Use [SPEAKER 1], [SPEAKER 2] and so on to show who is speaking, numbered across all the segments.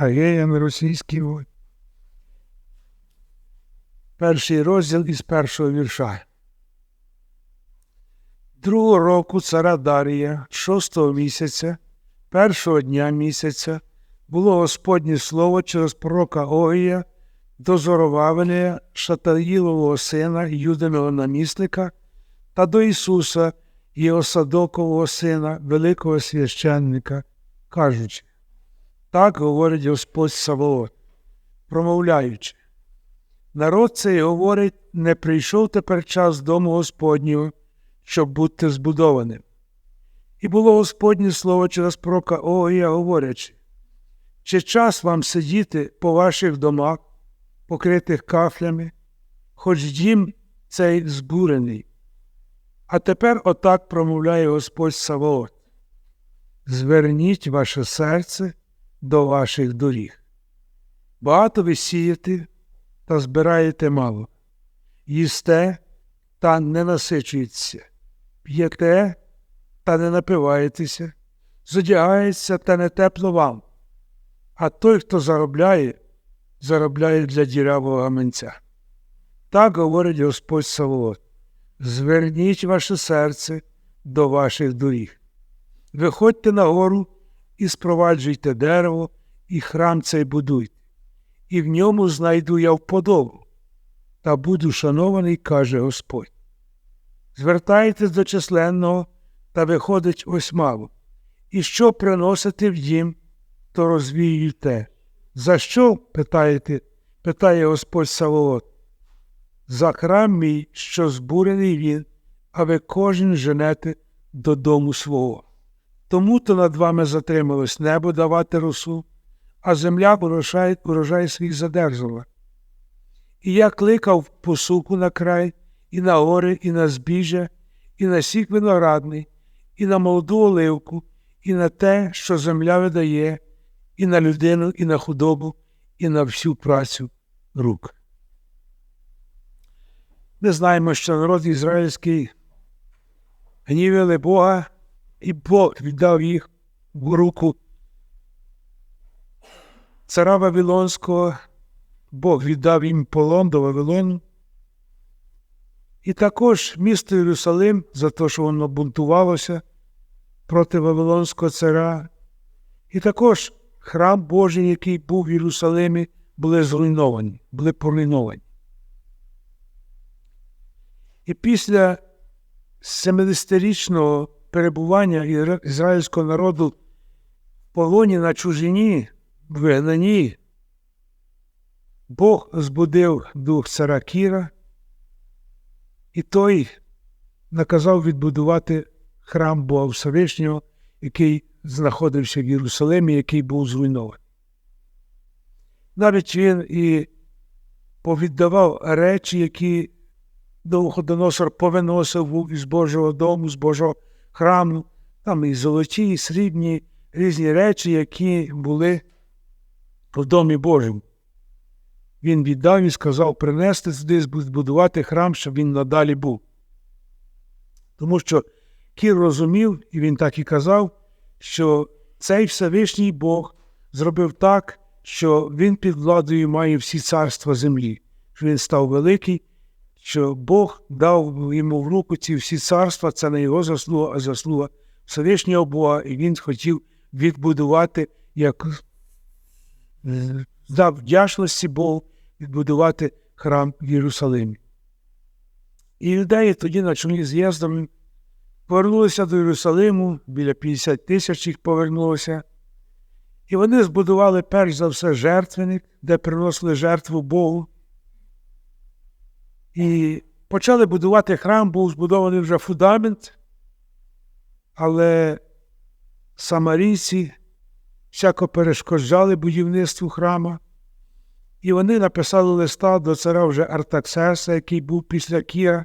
[SPEAKER 1] Агеями російський воїн. Перший розділ із першого вірша. Другого року цара Дарія, шостого місяця, першого дня місяця, було Господнє слово через пророка Огія до Зоровавеля, Шатаїлового сина, Юдиного намісника, та до Ісуса, Єосадокового сина, великого священника, кажучи, так говорить Господь Савоот, промовляючи. Народ цей говорить, не прийшов тепер час дому Господнього, щоб бути збудованим. І було Господнє слово через пророка Огія, говорячи, чи час вам сидіти по ваших домах, покритих кафлями, хоч дім цей збурений. А тепер отак промовляє Господь Савоот. Зверніть ваше серце до ваших доріг. Багато ви сієте та збираєте мало, їсте та не насичуєтеся, п'єте та не напиваєтеся, зодягається та не тепло вам. А той, хто заробляє, заробляє для дірявого гаманця. Так говорить Господь Саволот. Зверніть ваше серце до ваших доріг. Виходьте на гору і спроваджуйте дерево, і храм цей будуйте, і в ньому знайду я вподобу, та буду шанований, каже Господь. Звертайтесь до численного та виходить ось мало. І що приносите в дім, то розвіюйте. За що? питаєте, питає Господь Савоот. За храм мій, що збурений він, а ви кожен женете додому свого. Тому то над вами затрималось небо давати росу, а земля урожай, урожай свій задержала. І я кликав посуку на край, і на гори, і на збіжжя, і на сік виноградний, і на молоду оливку, і на те, що земля видає, і на людину, і на худобу, і на всю працю рук. Ми знаємо, що народ ізраїльський гнівили Бога, і Бог віддав їх в руку цара Вавилонського, Бог віддав їм полон до Вавилону. І також місто Єрусалим за те, що воно бунтувалося проти Вавилонського цара, і також храм Божий, який був в Єрусалимі, були зруйновані, були поруйновані. І після 70-річного перебування ізраїльського народу в полоні на чужині, вигнанні, Бог збудив дух цара Кіра, і той наказав відбудувати храм Бога Всевишнього, який знаходився в Єрусалимі, який був зруйнований. Навіть він і повіддавав речі, які Довходоносор повиносив із Божого дому, з Божого храму, там і золоті, і срібні різні речі, які були в домі Божому. Він віддав і сказав принести сюди, збудувати храм, щоб він надалі був. Тому що Кір розумів, і він так і казав, що цей Всевишній Бог зробив так, що він під владою має всі царства землі, що він став великий що Бог дав йому в руку ці всі царства, це не його заслуга, а заслуга Всевишнього Бога, і він хотів відбудувати, як дав вдячності Богу, відбудувати храм в Єрусалимі. І юдеї тоді на чолі з'їздом повернулися до Єрусалиму, біля 50 тисяч їх повернулося. І вони збудували перш за все жертвенник, де приносили жертву Богу. І почали будувати храм, був збудований вже фундамент, але самарійці всяко перешкоджали будівництву храма, і вони написали листа до царя вже Артаксеса, який був після Кіра,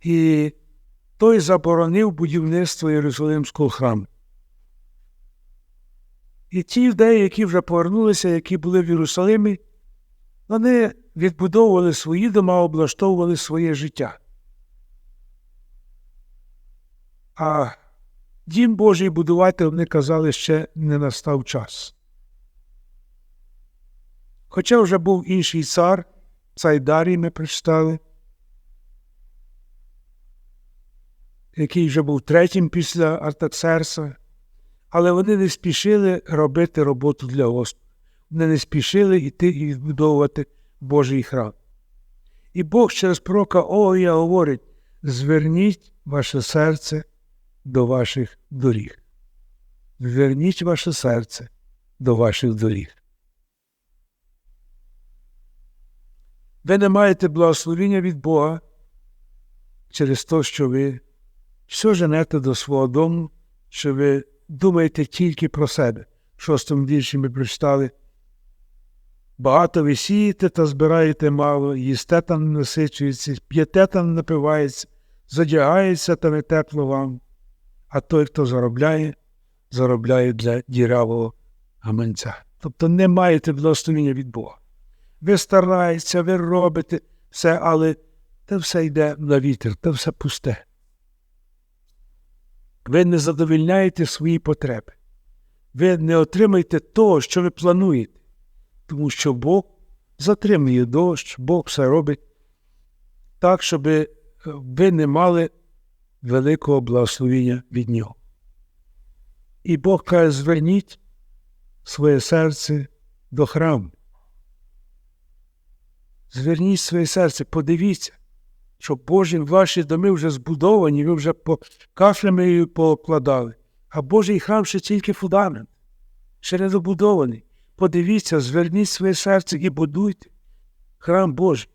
[SPEAKER 1] і той заборонив будівництво Єрусалимського храму. І ті юдеї, які вже повернулися, які були в Єрусалимі, вони відбудовували свої дома, облаштовували своє життя. А дім Божий будувати вони казали, ще не настав час. Хоча вже був інший цар, цар Дарій ми прочитали, який вже був третім після Артаксерса, але вони не спішили робити роботу для Господа. Не спішили йти і відбудовувати Божий храм. І Бог через пророка Огія говорить: зверніть ваше серце до ваших доріг. Зверніть ваше серце до ваших доріг. Ви не маєте благословіння від Бога через те, що ви все женете до свого дому, що ви думаєте тільки про себе. В шостому вірші ми прочитали. Багато ви сієте та збираєте мало, їсте та не насичується, п'єте та не напивається, задягається та не тепло вам. А той, хто заробляє, заробляє для дірявого гаманця. Тобто не маєте благословіння від Бога. Ви стараєтеся, ви робите все, але те все йде на вітер, те все пусте. Ви не задовільняєте свої потреби. Ви не отримаєте того, що ви плануєте, тому що Бог затримує дощ, Бог все робить так, щоб ви не мали великого благословіння від Нього. І Бог каже, зверніть своє серце до храму. Зверніть своє серце, подивіться, що Божі ваші доми вже збудовані, ви вже по кафлями покладали, а Божий храм ще тільки фундамент, ще не добудований. Подивіться, зверніть своє серце і будуйте храм Божий.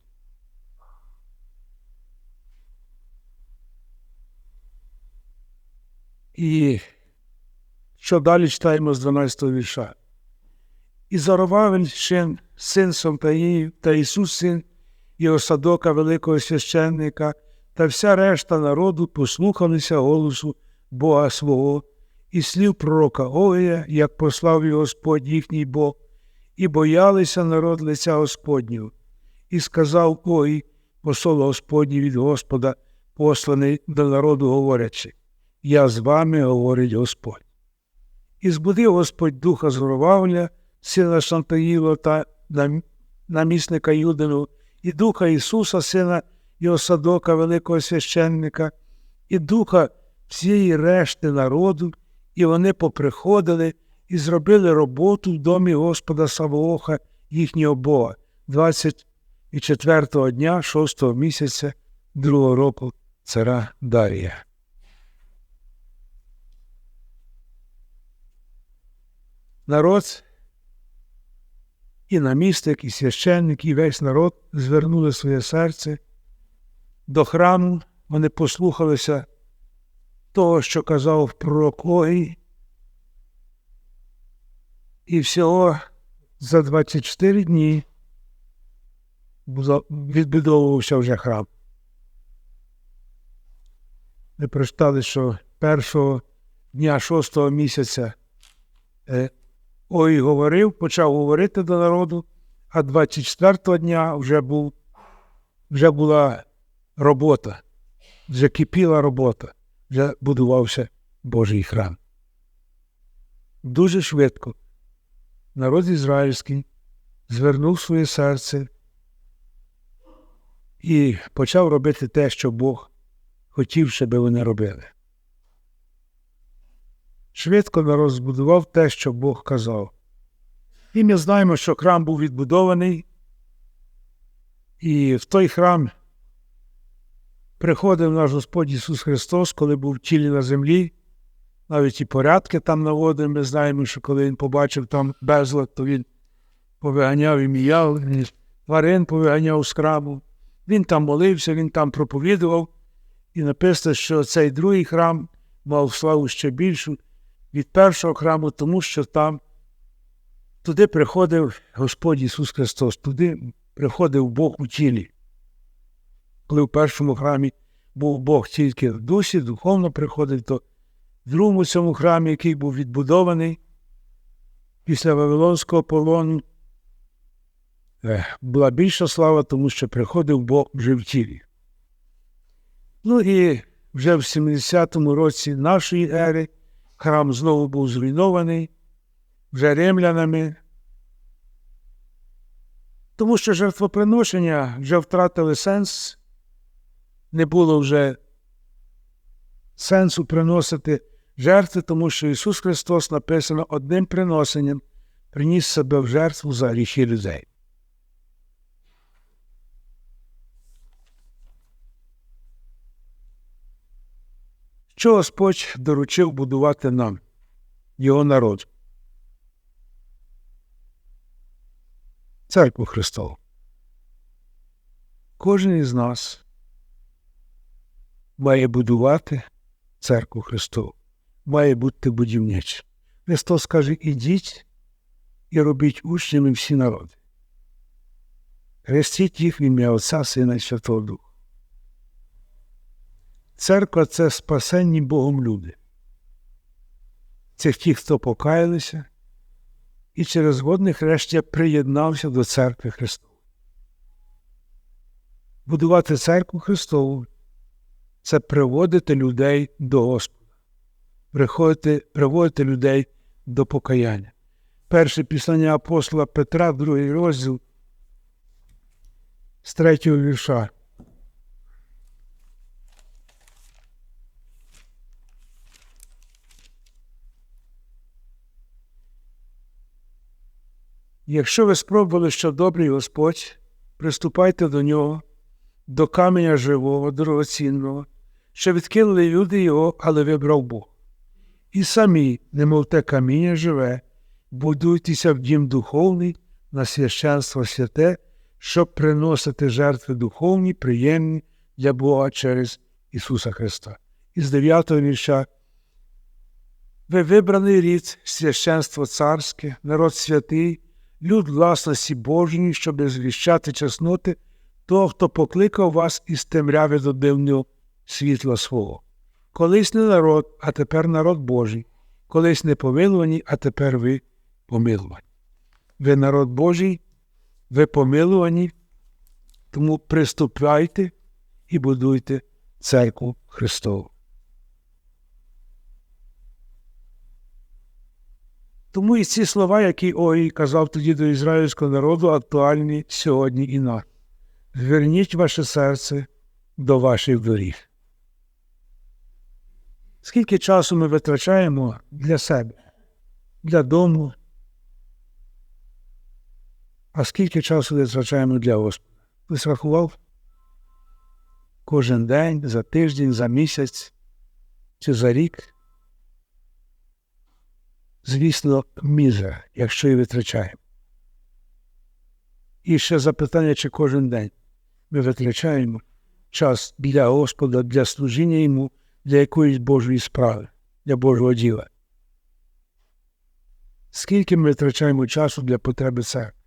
[SPEAKER 1] І що далі читаємо з 12 го вірша. І зарував він ще син Сомтаїв та Ісус, син Єосадока, великого священника, та вся решта народу послухалися голосу Бога свого і слів пророка Огія, як послав його Господь їхній Бог, і боялися народ лиця Господнього. І сказав Огій, посол Господній від Господа, посланий до народу, говорячи, Я з вами, говорить Господь. І збудив Господь духа згорувавля, сина Шантаїла та намісника Юдину, і духа Ісуса, сина Йосадока, великого священника, і духа всієї решти народу, і вони поприходили і зробили роботу в домі Господа Савооха, їхнього Бога, 24-го дня, 6-го місяця, другого року цара Дарія. Народ і намістик, і священник, і весь народ звернули своє серце до храму, вони послухалися того, що казав пророк Огій, і всього за 24 дні відбудовувався вже храм. Ми прочитали, що першого дня шостого місяця Ой говорив, почав говорити до народу, а 24-го дня вже був, вже була робота, вже кипіла робота, вже будувався Божий храм. Дуже швидко народ ізраїльський звернув своє серце і почав робити те, що Бог хотів, щоб вони робили. Швидко народ збудував те, що Бог казав. І ми знаємо, що храм був відбудований, і в той храм приходив наш Господь Ісус Христос, коли був в тілі на землі, навіть і порядки там наводив. Ми знаємо, що коли Він побачив там безлад, то він повиганяв і міяв, тварин повиганяв з храму. Він там молився, він там проповідував, і написано, що цей другий храм мав славу ще більшу від першого храму, тому що там туди приходив Господь Ісус Христос, туди приходив Бог у тілі. Коли в першому храмі був Бог тільки в дусі, духовно приходив, то в другому цьому храмі, який був відбудований після Вавилонського полону, була більша слава, тому що приходив Бог вже в тілі. Ну і вже в 70-му році нашої ери храм знову був зруйнований вже римлянами. Тому що жертвоприношення вже втратили сенс, не було вже сенсу приносити жертви, тому що Ісус Христос написано одним приносенням приніс себе в жертву за гріхи людей. Що Господь доручив будувати нам, Його народ? Церкву Христову. Кожен із нас має будувати церкву Христову, має бути будівничим. Христос каже, ідіть і робіть учнями всі народи. Хрестіть їх в ім'я Отця, Сина і Святого Духа. Церква це спасенні Богом люди. Це ті, хто покаялися, і через годне хрещення приєднався до церкви Христової. Будувати церкву Христову це приводити людей до Господа, приходити, приводити людей до покаяння. Перше післання апостола Петра, другий розділ з третього вірша. Якщо ви спробували, що добрий Господь, приступайте до нього, до каменя живого, дорогоцінного, що відкинули люди його, але вибрав Бог. І самі, немов те каміння живе, будуйтеся в дім духовний на священство святе, щоб приносити жертви духовні, приємні для Бога через Ісуса Христа. Із 9 вірша. Ви вибраний рід, священство царське, народ святий, люд власності Божої, щоб звіщати чесноти того, хто покликав вас із темряви до дивного світла свого. Колись не народ, а тепер народ Божий, колись не помилувані, а тепер ви помилувані. Ви народ Божий, ви помилувані, тому приступайте і будуйте церкву Христову. Тому і ці слова, які Ой казав тоді до ізраїльського народу, актуальні сьогодні і нам. Зверніть ваше серце до ваших доріг. Скільки часу ми витрачаємо для себе, для дому, а скільки часу витрачаємо для Господа? Хтось рахував? Кожен день, за тиждень, за місяць чи за рік? Звісно, мізер, якщо і витрачаємо. І ще запитання, чи кожен день ми витрачаємо час для Господа, для служіння йому, для якоїсь Божої справи, для Божого діла. Скільки ми витрачаємо часу для потреби церкви?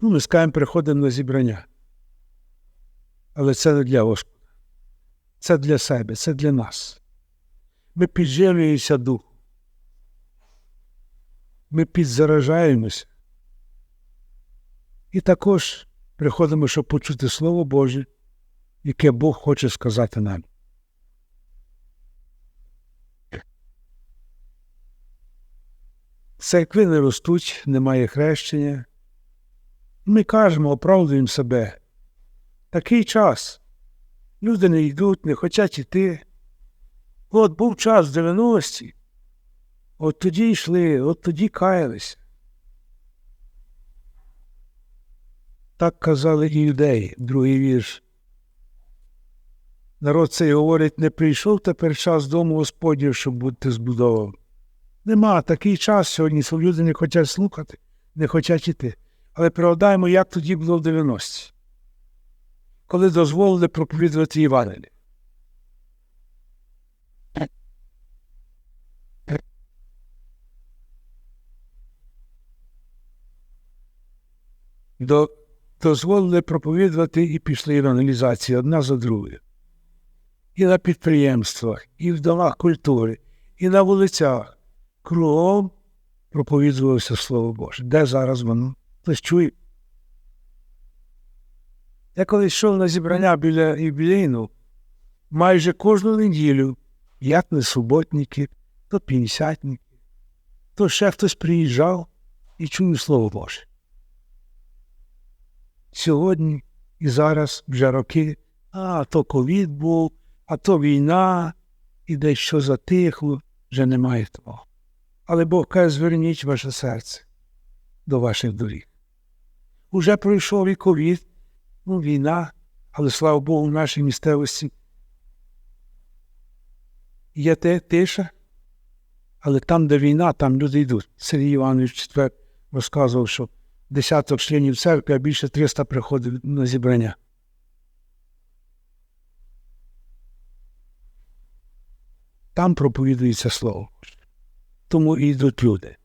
[SPEAKER 1] Ну, ми скажемо, приходимо на зібрання. Але це не для Господа. Це для себе, це для нас. Ми підживлюємося духом. Ми підзаражаємося. І також приходимо, щоб почути Слово Боже, яке Бог хоче сказати нам. Церкви не ростуть, немає хрещення. Ми кажемо, оправдуємо себе. Такий час. Люди не йдуть, не хочуть йти. От був час в 90-ті. От тоді йшли, от тоді каялися. Так казали і юдеї, другий вірш. Народ цей говорить, не прийшов тепер час дому Господнього, щоб бути збудованим. Нема такий час сьогодні, що люди не хочуть слухати, не хочуть іти. Але пригадаємо, як тоді було в 90-ті, коли дозволили проповідувати Євангеліє. До, дозволили проповідувати і пішли евангелізації одна за другою. І на підприємствах, і в домах культури, і на вулицях. Кругом проповідувалося Слово Боже. Де зараз воно? Хтось чує? Я коли йшов на зібрання біля юбілейну, майже кожну неділю, як не суботники, то п'ятдесятники, то ще хтось приїжджав і чує Слово Боже. сьогодні і зараз вже роки, а то ковід був, а то війна, і десь що затихло, вже немає того. Але Бог каже, зверніть ваше серце до ваших доріг. Уже пройшов і ковід, ну, війна, але слава Богу, в нашій місцевості є те тиша, але там, де війна, там люди йдуть. Сергій Іванович четвер розказував, що десяток членів церкви, а більше 300 приходить на зібрання. Там проповідується слово. Тому і йдуть люди.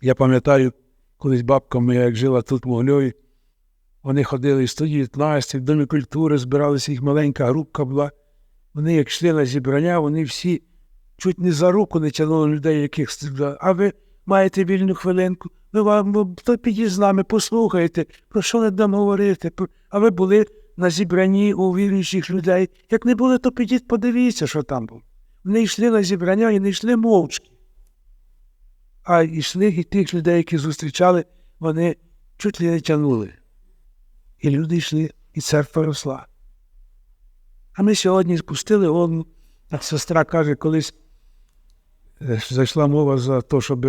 [SPEAKER 1] Я пам'ятаю, колись бабка моя, як жила тут в Могильові, вони ходили з 119 в Домі культури, збиралися, їх маленька групка була. Вони, як йшли на зібрання, вони всі чуть не за руку не тягнули людей, яких стріляли. А ви маєте вільну хвилинку, ви вам то підіть з нами, послухайте, про що не дам говорити. А ви були на зібранні у віруючих людей. Як не були, то підіть, подивіться, що там було. Вони йшли на зібрання і не йшли мовчки. А йшли і тих людей, які зустрічали, вони чуть ли не тягнули. І люди йшли, і церква росла. А ми сьогодні спустили голову. А сестра каже, колись е, зайшла мова за те, щоб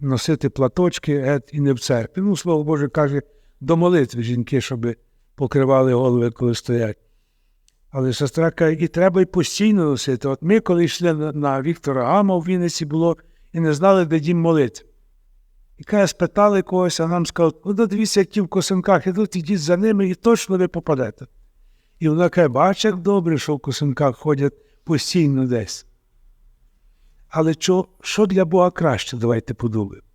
[SPEAKER 1] носити платочки і не в церкві. Ну, слово Боже, каже, до молитви жінки, щоб покривали голови, коли стоять. Але сестра каже, і треба й постійно носити. От ми, коли йшли на, Віктора Гама в Вінниці було і не знали, де дім молитви. І каже, спитали когось, а нам сказали, ну, дивіться, як в косинках ідуть, ідіть за ними, і точно ви попадете. І вона каже, бач, як добре, що в косинках ходять постійно десь. Але що, що для Бога краще, давайте подумаємо.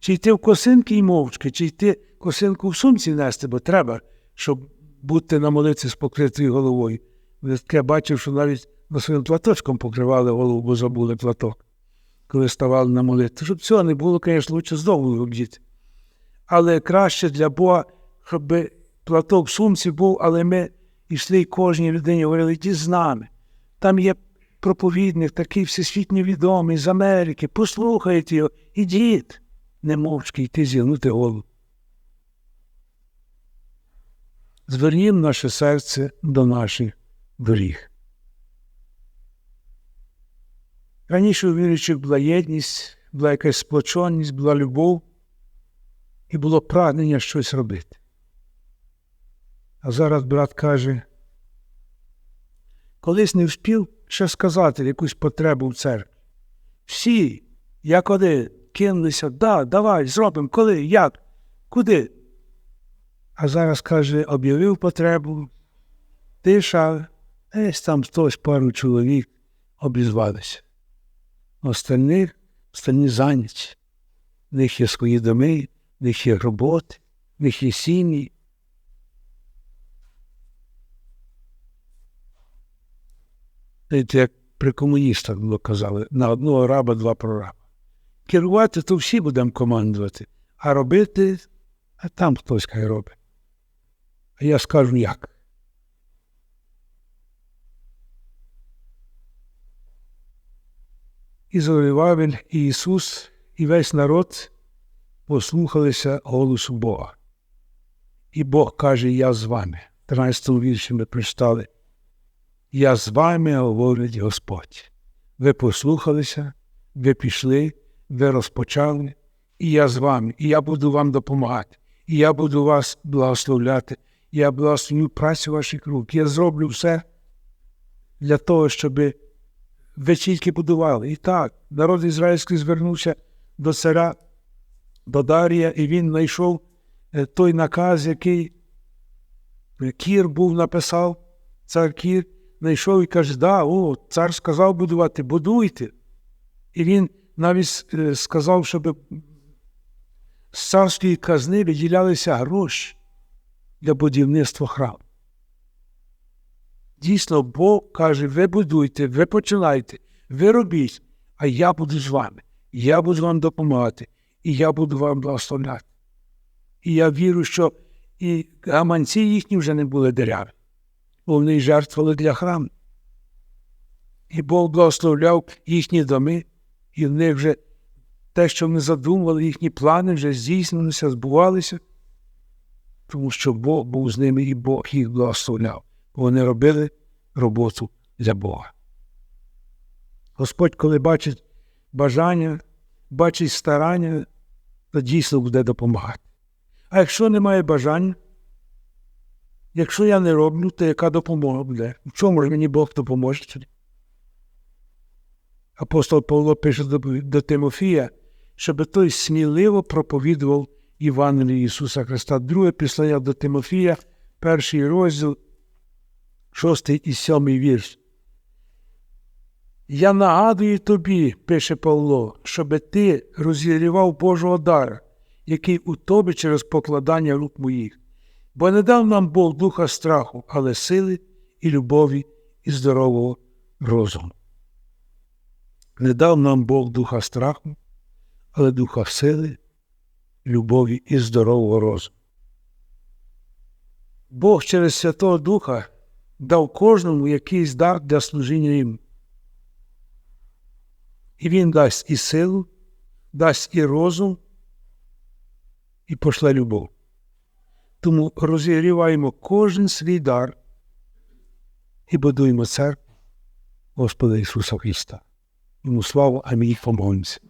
[SPEAKER 1] Чи йти в косинки і мовчки, чи йти косинку в сумці нести, бо треба, щоб бути на молитві з покритою головою. Я бачив, що навіть на своїм платочком покривали голову, бо забули платок, коли ставали на молитву. Щоб цього не було, звісно, лучше знову обдіти. Але краще для Бога, щоб платок в сумці був, але ми йшли кожній людині говорили, йди з нами. Там є проповідник, такий всесвітньо відомий з Америки, послухайте його, ідіть, не мовчки йти зігнути голову. Звернімо наше серце до наших доріг. Раніше у віруючих була єдність, була якась сплоченість, була любов і було прагнення щось робити. А зараз брат каже, колись не вспів ще сказати якусь потребу в церкві. Всі, як один, кинулися, да, давай, зробимо, коли, як, куди. А зараз каже, об'явив потребу, тиша, десь там хтось пару чоловік обізвалися. Остальних, остальні зайняті. В них є свої доми, в них є роботи, в них є сім'ї. Знаєте, як при комуністах було казали, на одного раба два прораба. Керувати то всі будемо командувати, а робити, а там хтось хай робить. А я скажу як. І Зорівавель, і Ісус, і весь народ послухалися голосу Бога. І Бог каже, я з вами. 13 вірші ми прочитали. Я з вами, говорить Господь. Ви послухалися, ви пішли, ви розпочали, і я з вами, і я буду вам допомагати, і я буду вас благословляти, я благословлю працю ваших рук. Я зроблю все для того, щоб ви тільки будували. І так, народ ізраїльський звернувся до царя, до Дарія, і він знайшов е, той наказ, який Кір був написав, цар Кір знайшов і каже, да, о, цар сказав будувати, будуйте. І він навіть е, сказав, щоб з царської казни виділялися гроші для будівництва храму. Дійсно, Бог каже, ви будуйте, ви починайте, ви робіть, а я буду з вами. Я буду вам допомагати, і я буду вам благословляти. І я вірю, що і гаманці їхні вже не були дерев'яні, бо вони жертвували для храму. І Бог благословляв їхні доми, і в них вже те, що вони задумували, їхні плани вже здійснилися, збувалися. Тому що Бог був з ними і Бог їх благословляв. Вони робили роботу для Бога. Господь, коли бачить бажання, бачить старання, то дійсно буде допомагати. А якщо немає бажання, якщо я не роблю, то яка допомога буде? В чому ж мені Бог допоможе? Апостол Павло пише до Тимофія, щоб той сміливо проповідував Євангеліє Ісуса Христа. Друге післання до Тимофія, перший розділ, шостий і сьомий вірш. Я нагадую тобі, пише Павло, щоб ти розігрівав Божого дара, який у тобі через покладання рук моїх. Бо не дав нам Бог духа страху, але сили і любові і здорового розуму. Не дав нам Бог духа страху, але духа сили, любові і здорового розуму. Бог через Святого Духа дав кожному якийсь дар для служіння їм. І Він дасть і силу, дасть і розум, і пошле любов. Тому розігріваємо кожен свій дар і будуємо церкву Господа Ісуса Христа. Йому славу, амінь, помолимося.